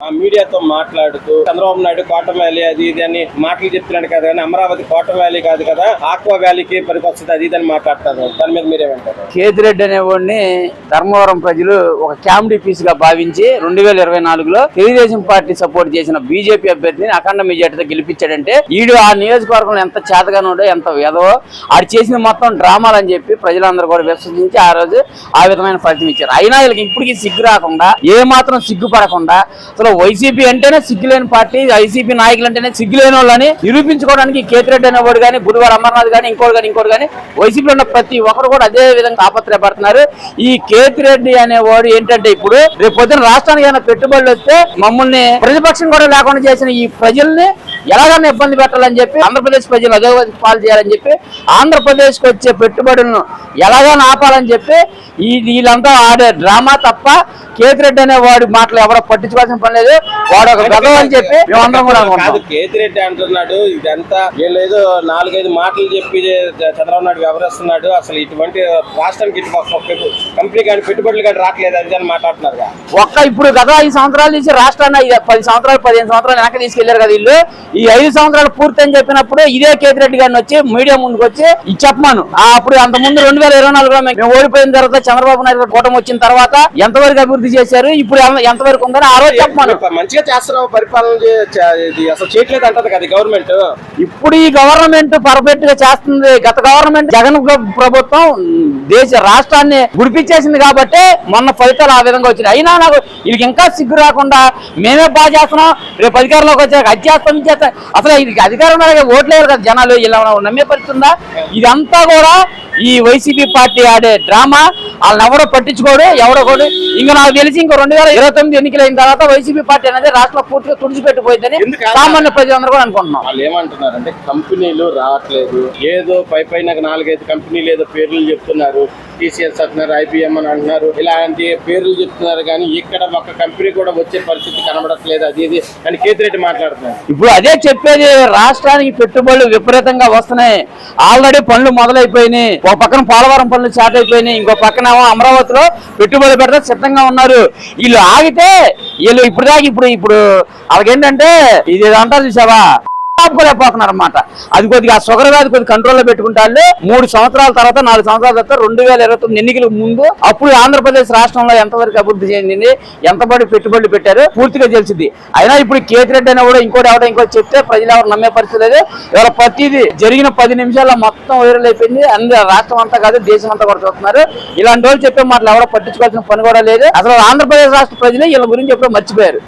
ఆ మీడియాతో మాట్లాడుతూ చంద్రబాబు నాయుడు కోట వ్యాలీ అది ఇది అని మాటలు చెప్తున్నాడు కదా కానీ అమరావతి కోట వ్యాలీ కాదు కదా ఆక్వా వ్యాలీకి పనికొస్తుంది అది ఇది అని మాట్లాడతారు. దాని మీద మీరేమంటారు? కేతిరెడ్డి అనేవాడిని ధర్మవరం ప్రజలు ఒక కామెడీ పీస్గా భావించి రెండు వేల ఇరవై నాలుగులో తెలుగుదేశం పార్టీ సపోర్ట్ చేసిన బీజేపీ అభ్యర్థిని అఖండ మెజార్టీతో గెలిపించాడంటే ఈడు ఆ నియోజకవర్గంలో ఎంత చేతగానోడో ఎంత వేదవో ఆడు చేసిన మొత్తం డ్రామాలు అని చెప్పి ప్రజలందరూ కూడా విశ్వసించి ఆ రోజు ఆ విధమైన ఫలితం ఇచ్చారు. అయినా వీళ్ళకి ఇప్పటికీ సిగ్గు రాకుండా ఏ మాత్రం సిగ్గుపడకుండా అసలు వైసీపీ అంటేనే సిగ్గులేని పార్టీ వైసీపీ నాయకులు అంటేనే సిగ్గులేని వాళ్ళని నిరూపించుకోవడానికి కేతిరెడ్డి అనేవాడు కానీ గురువారు అమర్నాథ్ కానీ ఇంకోటి కానీ ఇంకోటి కానీ వైసీపీలో ఉన్న ప్రతి ఒక్కరు కూడా అదే విధంగా ఆపత్రయపడుతున్నారు. ఈ కేతిరెడ్డి అనేవాడు ఏంటంటే ఇప్పుడు రేపు పొద్దున రాష్ట్రానికి ఏమైనా పెట్టుబడులు వస్తే మమ్మల్ని ప్రతిపక్షం కూడా లేకుండా చేసిన ఈ ప్రజల్ని ఎలాగైనా ఇబ్బంది పెట్టాలని చెప్పి ఆంధ్రప్రదేశ్ ప్రజలు అధోగతి పాలు చేయాలని చెప్పి ఆంధ్రప్రదేశ్కి వచ్చే పెట్టుబడులను ఎలాగైనా ఆపాలని చెప్పి ఈ వీళ్ళంతా ఆడే డ్రామా తప్ప కేతిరెడ్డి అనే వాడి మాటలు ఎవరో పట్టించుకోవాల్సిన పని లేదు. వాడు ఒక గతం అని చెప్పి మేమందరం కూడా కేతిరెడ్డి అంటున్నాడు ఇదంతా వీళ్ళు ఏదో నాలుగైదు మాటలు చెప్పి చంద్రబాబు నాయుడు వ్యవహరిస్తున్నాడు. అసలు ఇటువంటి రాష్ట్రానికి ఇటు కంపెనీ కానీ పెట్టుబడులు కానీ రావట్లేదు అది అని మాట్లాడుతున్నారు ఒక్క ఇప్పుడు గత ఐదు సంవత్సరాల నుంచి రాష్ట్రాన్ని పది సంవత్సరాలు పదిహేను సంవత్సరాలు వెనక్కి తీసుకెళ్ళారు కదా వీళ్ళు. ఈ ఐదు సంవత్సరాలు పూర్తని చెప్పినప్పుడు ఇదే కేతిరెడ్డి గారిని వచ్చి మీడియా ముందుకు వచ్చి చెప్పమాను. అప్పుడు అంత ముందు రెండు వేల ఇరవై నాలుగులో మేము ఓడిపోయిన తర్వాత చంద్రబాబు నాయుడు గారు కూటమి వచ్చిన తర్వాత ఎంతవరకు అభివృద్ధి చేశారు ఇప్పుడు ఎంత- ఎంతవరకు ఉందని ఆ రోజు చెప్పమాను. మంచిగా చేస్తున్నావు పరిపాలన అసలు చేయట్లేదు అంటది కదా గవర్నమెంట్ ఇప్పుడు ఈ గవర్నమెంట్ పర్ఫెక్ట్గా చేస్తుంది. గత గవర్నమెంట్ జగన్ ప్ర- ప్రభుత్వం దేశ రాష్ట్రాన్ని గుడిపించేసింది కాబట్టి మొన్న ఫలితాలు ఆ విధంగా వచ్చినాయి. అయినా నాకు వీళ్ళకి ఇంకా సిగ్గు రాకుండా మేమే బాగా చేస్తున్నాం. రేపు అధికారంలోకి వచ్చాక ఇది చేస్తాం అసలు ఇది అధికారం ఓట్లు వేయాలి కదా జనాలు ఇలా నమ్మే పరిస్థితి ఉందా? ఇదంతా కూడా ఈ వైసీపీ పార్టీ ఆడే డ్రామా వాళ్ళని ఎవడో పట్టించుకోడు ఎవడో కూడా ఇంకా నాకు తెలిసి ఇంకో రెండు వేల ఇరవై తొమ్మిది ఎన్నికలైన తర్వాత వైసీపీ పార్టీ అనేది రాష్ట్రంలో పూర్తిగా తుడిచిపెట్టిపోయిందని? సామాన్య ప్రజలందరూ కూడా అనుకుంటున్నాం. వాళ్ళు ఏమంటున్నారంటే కంపెనీలు రావట్లేదు. ఏదో పై పైన నాలుగైదు కంపెనీలు ఏదో పేర్లు చెప్తున్నారు. టీసీఎస్ అంటున్నారు ఐబిఎం అని అంటున్నారు. ఇలాంటి పేర్లు చెప్తున్నారు కానీ ఇక్కడ ఒక కంపెనీ కూడా వచ్చే పరిస్థితి కనబడట్లేదు. అది ఇది అని కేతిరెడ్డి మాట్లాడుతున్నారు. ఇప్పుడు అదే చెప్పేది రాష్ట్రానికి పెట్టుబడులు విపరీతంగా వస్తున్నాయి. ఆల్రెడీ పనులు మొదలైపోయినాయి. ఒక పక్కన పోలవరం పనులు స్టార్ట్ అయిపోయినాయి ఇంకో పక్కన అమరావతిలో పెట్టుబడి పెట్టడం సిద్ధంగా ఉన్నారు. వీళ్ళు ఆగితే వీళ్ళు ఇప్పుడు దాకా ఇప్పుడు ఇప్పుడు అలాగేంటంటే ఇది ఏదో అంటారు చూసావా? ఆపుకోలేకపోతున్నారు అనమాట అది కొద్దిగా ఆ షుగర్ వ్యాధి కొద్దిగా కంట్రోల్లో పెట్టుకుంటారు మూడు సంవత్సరాల తర్వాత నాలుగు సంవత్సరాల తర్వాత రెండు వేల ఇరవై తొమ్మిది ఎన్నికలకు ముందు అప్పుడు ఆంధ్రప్రదేశ్ రాష్ట్రంలో ఎంతవరకు అభివృద్ధి చెందింది ఎంతబడి పెట్టుబడులు పెట్టారు పూర్తిగా తెలిసింది. అయినా ఇప్పుడు కేతిరెడ్డి అయినా కూడా ఇంకోటి ఎవడో ఇంకోటి చెప్తే ప్రజలు ఎవరు నమ్మే పరిస్థితి లేదు. ఇవాళ ప్రతిదీ జరిగిన పది నిమిషాల్లో మొత్తం వైరల్ అయిపోయింది. అందరూ రాష్ట్రం అంతా కాదు దేశం అంతా కూడా చూస్తున్నారు. ఇలాంటి వాళ్ళు చెప్పే మాటలు ఎవరో పట్టించుకోవాల్సిన పని కూడా లేదు. అసలు ఆంధ్రప్రదేశ్ రాష్ట్ర ప్రజలు వీళ్ళ గురించి ఎప్పుడో మర్చిపోయారు.